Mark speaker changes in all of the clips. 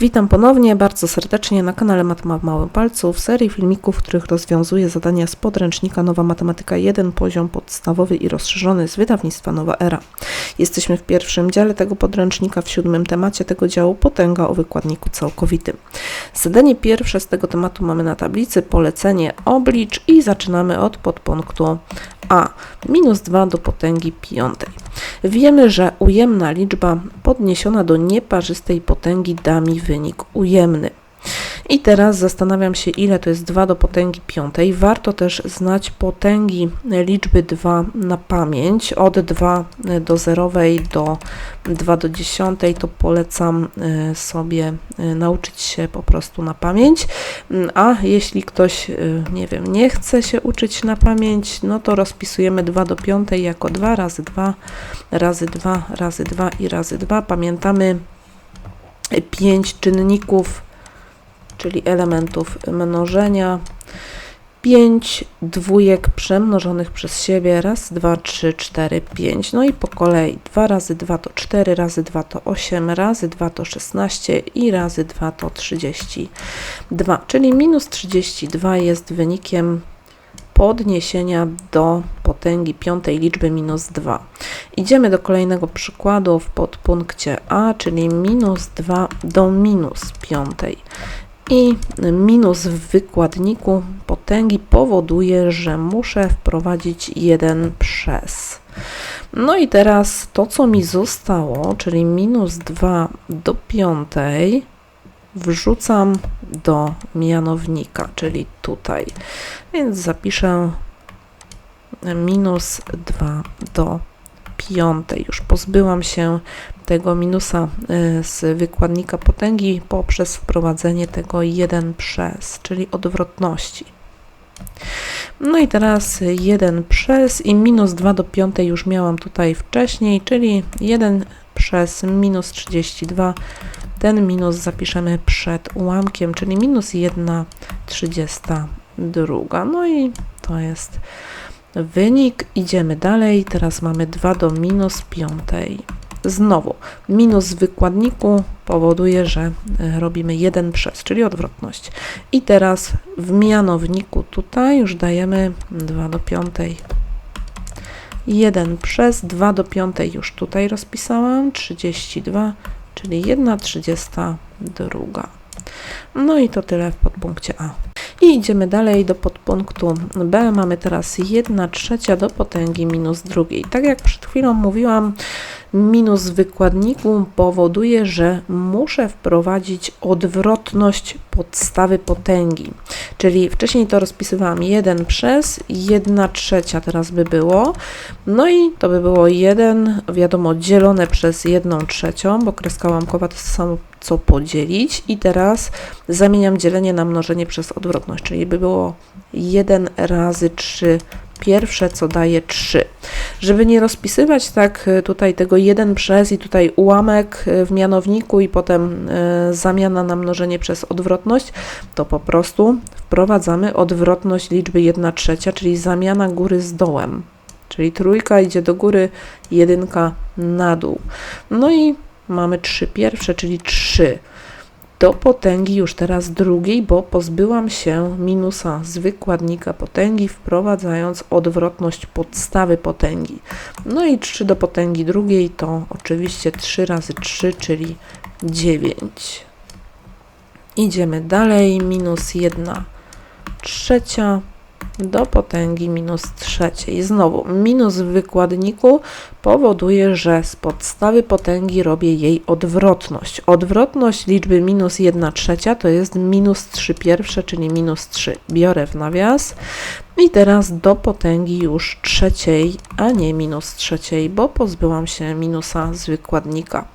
Speaker 1: Witam ponownie bardzo serdecznie na kanale Matma w Małym Palcu w serii filmików, w których rozwiązuję zadania z podręcznika Nowa Matematyka 1, poziom podstawowy i rozszerzony z wydawnictwa Nowa Era. Jesteśmy w pierwszym dziale tego podręcznika, w siódmym temacie tego działu potęga o wykładniku całkowitym. Zadanie pierwsze z tego tematu mamy na tablicy, polecenie oblicz i zaczynamy od podpunktu a minus 2 do potęgi piątej. Wiemy, że ujemna liczba podniesiona do nieparzystej potęgi da mi wynik ujemny. I teraz zastanawiam się, ile to jest 2 do potęgi piątej. Warto też znać potęgi liczby 2 na pamięć. Od 2 do zerowej do 2 do dziesiątej to polecam e, sobie e, nauczyć się po prostu na pamięć. A jeśli ktoś, e, nie wiem, nie chce się uczyć na pamięć, no to rozpisujemy 2 do piątej jako 2 razy 2 razy 2 razy 2 i razy 2. Pamiętamy 5 czynników czyli elementów mnożenia. 5 dwójek przemnożonych przez siebie. Raz, dwa, trzy, cztery, pięć. No i po kolei 2 razy 2 to 4, razy 2 to 8, razy 2 to 16 i razy 2 to 32. Czyli minus 32 jest wynikiem podniesienia do potęgi piątej liczby minus 2. Idziemy do kolejnego przykładu w podpunkcie A, czyli minus 2 do minus piątej i minus w wykładniku potęgi powoduje, że muszę wprowadzić 1 przez. No i teraz to, co mi zostało, czyli minus 2 do piątej, wrzucam do mianownika, czyli tutaj. Więc zapiszę minus 2 do piątej. Już pozbyłam się tego minusa y, z wykładnika potęgi poprzez wprowadzenie tego 1 przez, czyli odwrotności. No i teraz 1 przez i minus 2 do 5 już miałam tutaj wcześniej, czyli 1 przez minus 32. Ten minus zapiszemy przed ułamkiem, czyli minus 1 32. No i to jest wynik. Idziemy dalej. Teraz mamy 2 do minus 5. Znowu, minus w wykładniku powoduje, że e, robimy 1 przez, czyli odwrotność. I teraz w mianowniku tutaj już dajemy 2 do 5. 1 przez 2 do 5 już tutaj rozpisałam, 32, czyli 1 32. No i to tyle w podpunkcie A. I idziemy dalej do podpunktu B. Mamy teraz 1 trzecia do potęgi minus drugiej. Tak jak przed chwilą mówiłam, minus wykładniku powoduje, że muszę wprowadzić odwrotność podstawy potęgi. Czyli wcześniej to rozpisywałam 1 przez 1 trzecia teraz by było. No i to by było 1, wiadomo, dzielone przez 1 trzecią, bo kreska łamkowa to samo co podzielić. I teraz zamieniam dzielenie na mnożenie przez odwrotność, czyli by było 1 razy 3 pierwsze, co daje 3. Żeby nie rozpisywać tak e, tutaj tego 1 przez i tutaj ułamek e, w mianowniku i potem e, zamiana na mnożenie przez odwrotność, to po prostu wprowadzamy odwrotność liczby 1 trzecia, czyli zamiana góry z dołem. Czyli trójka idzie do góry, jedynka na dół. No i mamy 3 pierwsze, czyli 3 do potęgi już teraz drugiej, bo pozbyłam się minusa z wykładnika potęgi, wprowadzając odwrotność podstawy potęgi. No i 3 do potęgi drugiej to oczywiście 3 razy 3, czyli 9. Idziemy dalej, minus 1 trzecia do potęgi minus trzeciej. Znowu, minus w wykładniku powoduje, że z podstawy potęgi robię jej odwrotność. Odwrotność liczby minus 1 trzecia to jest minus 3 pierwsze, czyli minus 3. Biorę w nawias. I teraz do potęgi już trzeciej, a nie minus trzeciej, bo pozbyłam się minusa z wykładnika.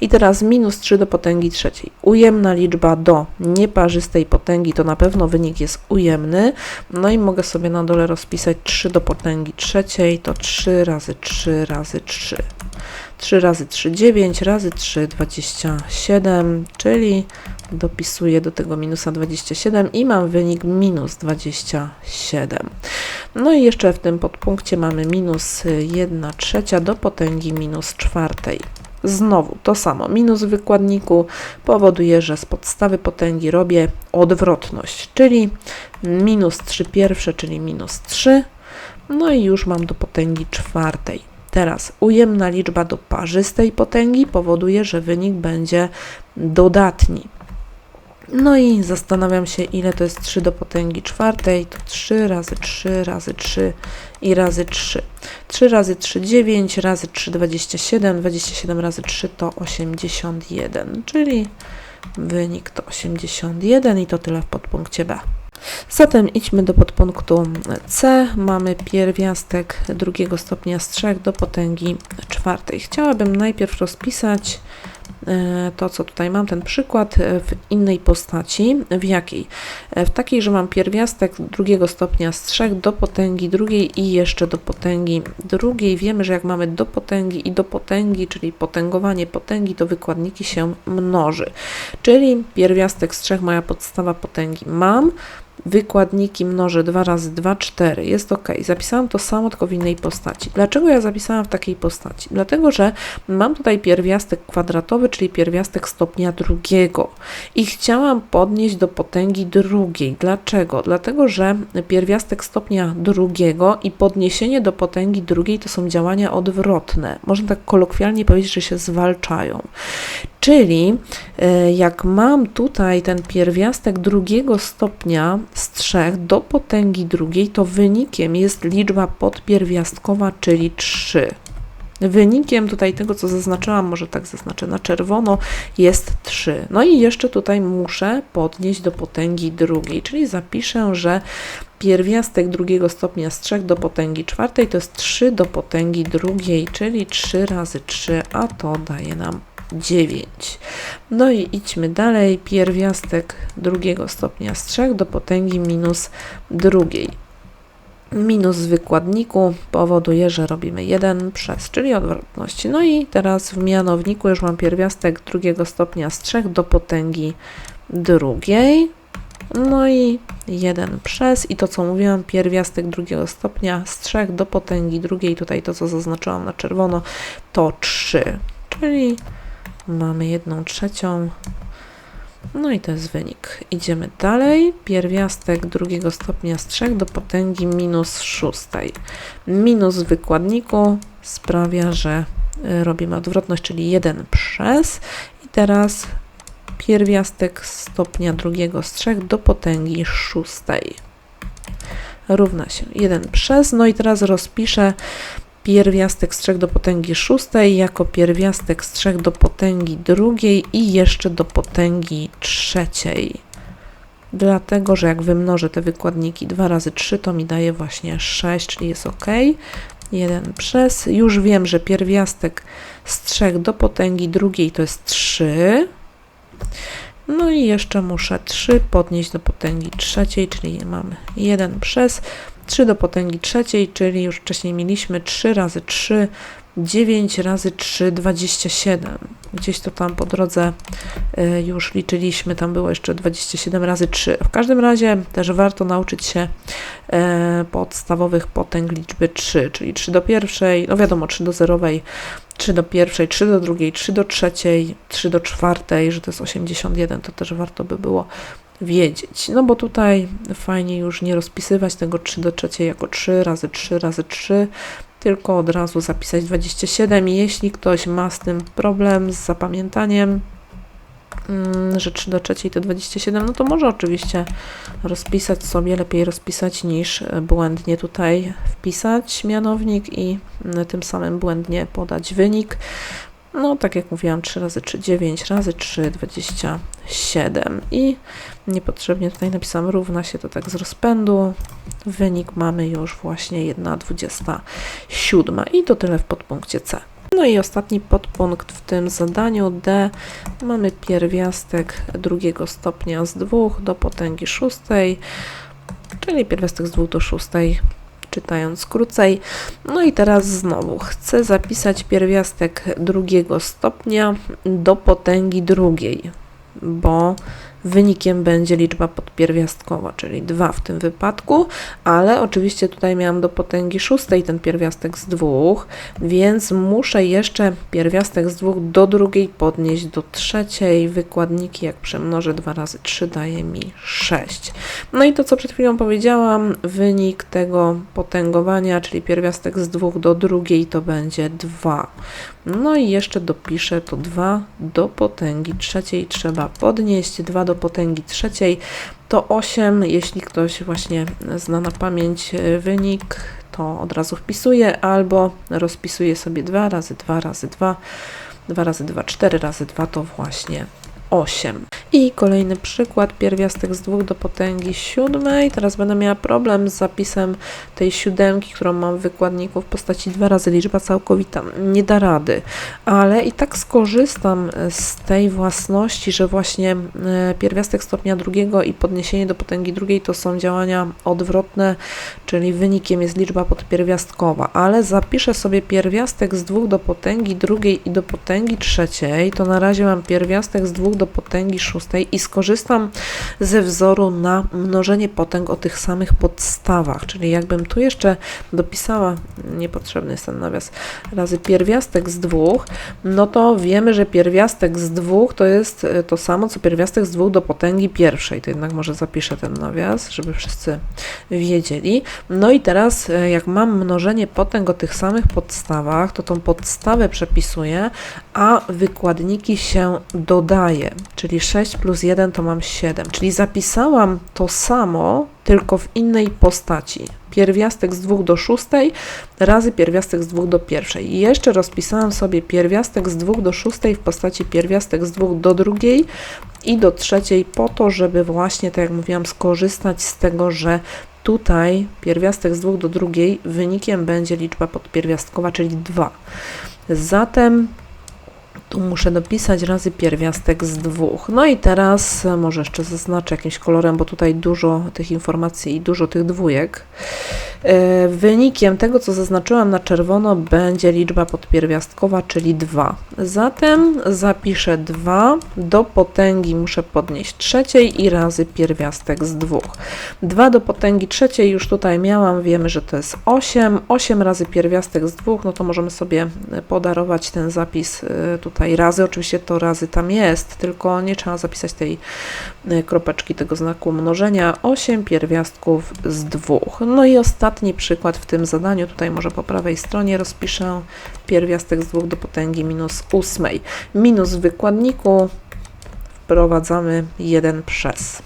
Speaker 1: I teraz minus 3 do potęgi trzeciej. Ujemna liczba do nieparzystej potęgi to na pewno wynik jest ujemny. No i mogę sobie na dole rozpisać 3 do potęgi trzeciej, to 3 razy 3 razy 3. 3 razy 3, 9, razy 3, 27, czyli dopisuję do tego minusa 27 i mam wynik minus 27. No i jeszcze w tym podpunkcie mamy minus 1 trzecia do potęgi minus czwartej. Znowu to samo, minus w wykładniku powoduje, że z podstawy potęgi robię odwrotność, czyli minus 3 pierwsze, czyli minus 3, no i już mam do potęgi czwartej. Teraz ujemna liczba do parzystej potęgi powoduje, że wynik będzie dodatni. No i zastanawiam się, ile to jest 3 do potęgi czwartej. To 3 razy 3 razy 3 i razy 3. 3 razy 3 9, razy 3 27, 27 razy 3 to 81, czyli wynik to 81 i to tyle w podpunkcie B. Zatem idźmy do podpunktu C. Mamy pierwiastek drugiego stopnia z 3 do potęgi czwartej. Chciałabym najpierw rozpisać E, to, co tutaj mam, ten przykład w innej postaci. W jakiej? E, w takiej, że mam pierwiastek drugiego stopnia z 3 do potęgi drugiej i jeszcze do potęgi drugiej. Wiemy, że jak mamy do potęgi i do potęgi, czyli potęgowanie potęgi, to wykładniki się mnoży. Czyli pierwiastek z 3 moja podstawa potęgi mam, wykładniki mnożę 2 razy 2, 4. Jest ok. Zapisałam to samo, tylko w innej postaci. Dlaczego ja zapisałam w takiej postaci? Dlatego, że mam tutaj pierwiastek kwadratowy, czyli pierwiastek stopnia drugiego i chciałam podnieść do potęgi drugiej. Dlaczego? Dlatego, że pierwiastek stopnia drugiego i podniesienie do potęgi drugiej to są działania odwrotne. Można tak kolokwialnie powiedzieć, że się zwalczają. Czyli e, jak mam tutaj ten pierwiastek drugiego stopnia z 3 do potęgi drugiej, to wynikiem jest liczba podpierwiastkowa, czyli 3. Wynikiem tutaj tego, co zaznaczyłam, może tak zaznaczę na czerwono, jest 3. No i jeszcze tutaj muszę podnieść do potęgi drugiej, czyli zapiszę, że pierwiastek drugiego stopnia z 3 do potęgi czwartej to jest 3 do potęgi drugiej, czyli 3 razy 3, a to daje nam 9. No i idźmy dalej. Pierwiastek drugiego stopnia z 3 do potęgi minus drugiej. Minus w wykładniku powoduje, że robimy 1 przez, czyli odwrotność. No i teraz w mianowniku już mam pierwiastek drugiego stopnia z 3 do potęgi drugiej. No i 1 przez i to co mówiłam, pierwiastek drugiego stopnia z 3 do potęgi drugiej, tutaj to co zaznaczyłam na czerwono, to 3, czyli Mamy jedną trzecią. No i to jest wynik. Idziemy dalej. Pierwiastek drugiego stopnia z 3 do potęgi minus szóstej. Minus w wykładniku sprawia, że y, robimy odwrotność, czyli 1 przez. I teraz pierwiastek stopnia drugiego z 3 do potęgi szóstej równa się 1 przez. No i teraz rozpiszę pierwiastek z 3 do potęgi szóstej jako pierwiastek z 3 do potęgi drugiej i jeszcze do potęgi trzeciej. Dlatego, że jak wymnożę te wykładniki 2 razy 3, to mi daje właśnie 6, czyli jest ok. 1 przez. Już wiem, że pierwiastek z 3 do potęgi drugiej to jest 3. No i jeszcze muszę 3 podnieść do potęgi trzeciej, czyli mamy 1 przez. 3 do potęgi trzeciej, czyli już wcześniej mieliśmy 3 razy 3, 9 razy 3, 27. Gdzieś to tam po drodze y, już liczyliśmy, tam było jeszcze 27 razy 3. W każdym razie też warto nauczyć się y, podstawowych potęg liczby 3, czyli 3 do pierwszej, no wiadomo, 3 do zerowej, 3 do pierwszej, 3 do drugiej, 3 do trzeciej, 3 do czwartej, że to jest 81, to też warto by było wiedzieć. No bo tutaj fajnie już nie rozpisywać tego 3 do 3 jako 3 razy 3 razy 3, tylko od razu zapisać 27. I jeśli ktoś ma z tym problem z zapamiętaniem, mm, że 3 do 3 to 27, no to może oczywiście rozpisać sobie, lepiej rozpisać niż błędnie tutaj wpisać mianownik i mm, tym samym błędnie podać wynik. No, tak jak mówiłam, 3 razy 3, 9 razy 3, 27. I niepotrzebnie tutaj napisałam równa się to tak z rozpędu. Wynik mamy już właśnie 1,27. I to tyle w podpunkcie C. No i ostatni podpunkt w tym zadaniu D. Mamy pierwiastek drugiego stopnia z 2 do potęgi szóstej, czyli pierwiastek z 2 do szóstej czytając krócej. No i teraz znowu chcę zapisać pierwiastek drugiego stopnia do potęgi drugiej, bo wynikiem będzie liczba podpierwiastkowa, czyli 2 w tym wypadku, ale oczywiście tutaj miałam do potęgi szóstej ten pierwiastek z dwóch, więc muszę jeszcze pierwiastek z dwóch do drugiej podnieść do trzeciej. Wykładniki, jak przemnożę 2 razy 3 daje mi 6. No i to, co przed chwilą powiedziałam, wynik tego potęgowania, czyli pierwiastek z dwóch do drugiej to będzie 2. No i jeszcze dopiszę to 2 do potęgi trzeciej trzeba podnieść, 2 do potęgi trzeciej to 8. Jeśli ktoś właśnie zna na pamięć e, wynik, to od razu wpisuje albo rozpisuje sobie 2 razy 2 razy 2, 2 razy 2, 4 razy 2 to właśnie 8. I kolejny przykład, pierwiastek z 2 do potęgi siódmej. Teraz będę miała problem z zapisem tej siódemki, którą mam w wykładniku w postaci 2 razy liczba całkowita. Nie da rady, ale i tak skorzystam z tej własności, że właśnie e, pierwiastek stopnia drugiego i podniesienie do potęgi drugiej to są działania odwrotne, czyli wynikiem jest liczba podpierwiastkowa, ale zapiszę sobie pierwiastek z 2 do potęgi drugiej i do potęgi trzeciej, to na razie mam pierwiastek z 2 do potęgi i skorzystam ze wzoru na mnożenie potęg o tych samych podstawach, czyli jakbym tu jeszcze dopisała, niepotrzebny jest ten nawias, razy pierwiastek z dwóch, no to wiemy, że pierwiastek z dwóch to jest e, to samo, co pierwiastek z dwóch do potęgi pierwszej, to jednak może zapiszę ten nawias, żeby wszyscy wiedzieli. No i teraz, e, jak mam mnożenie potęg o tych samych podstawach, to tą podstawę przepisuję, a wykładniki się dodaje, czyli 6 plus 1 to mam 7, czyli zapisałam to samo, tylko w innej postaci. Pierwiastek z 2 do 6 razy pierwiastek z 2 do 1. I jeszcze rozpisałam sobie pierwiastek z 2 do 6 w postaci pierwiastek z 2 do 2 i do trzeciej po to, żeby właśnie, tak jak mówiłam, skorzystać z tego, że tutaj pierwiastek z 2 do 2 wynikiem będzie liczba podpierwiastkowa, czyli 2. Zatem tu muszę dopisać razy pierwiastek z dwóch. No i teraz e, może jeszcze zaznaczę jakimś kolorem, bo tutaj dużo tych informacji i dużo tych dwójek. E, wynikiem tego, co zaznaczyłam na czerwono, będzie liczba podpierwiastkowa, czyli 2. Zatem zapiszę 2, do potęgi muszę podnieść trzeciej i razy pierwiastek z 2. 2 do potęgi trzeciej już tutaj miałam, wiemy, że to jest 8. 8 razy pierwiastek z 2, no to możemy sobie podarować ten zapis e, tutaj razy. Oczywiście to razy tam jest, tylko nie trzeba zapisać tej e, kropeczki, tego znaku mnożenia. 8 pierwiastków z 2. No i ostatni przykład w tym zadaniu, tutaj może po prawej stronie rozpiszę pierwiastek z 2 do potęgi minus 8. Minus w wykładniku wprowadzamy 1 przez.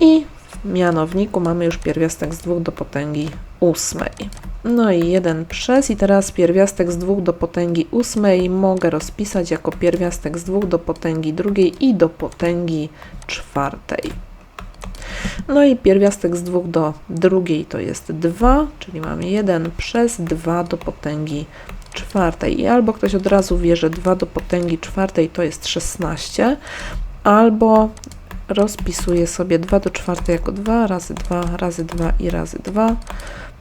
Speaker 1: I w mianowniku mamy już pierwiastek z 2 do potęgi 8. No i 1 przez i teraz pierwiastek z 2 do potęgi 8 mogę rozpisać jako pierwiastek z 2 do potęgi drugiej i do potęgi czwartej. No i pierwiastek z 2 do drugiej to jest 2, czyli mamy 1 przez 2 do potęgi czwartej. I albo ktoś od razu wie, że 2 do potęgi czwartej to jest 16, albo rozpisuje sobie 2 do czwartej jako 2 razy 2 razy 2 i razy 2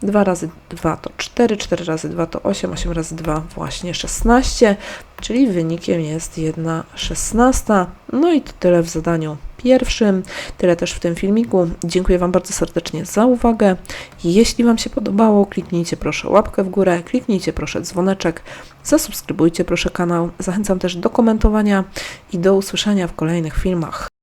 Speaker 1: 2 razy 2 to 4, 4 razy 2 to 8, 8 razy 2 właśnie 16, czyli wynikiem jest 1 szesnasta. No i to tyle w zadaniu pierwszym, tyle też w tym filmiku. Dziękuję Wam bardzo serdecznie za uwagę. Jeśli Wam się podobało, kliknijcie proszę łapkę w górę, kliknijcie proszę dzwoneczek, zasubskrybujcie proszę kanał. Zachęcam też do komentowania i do usłyszenia w kolejnych filmach.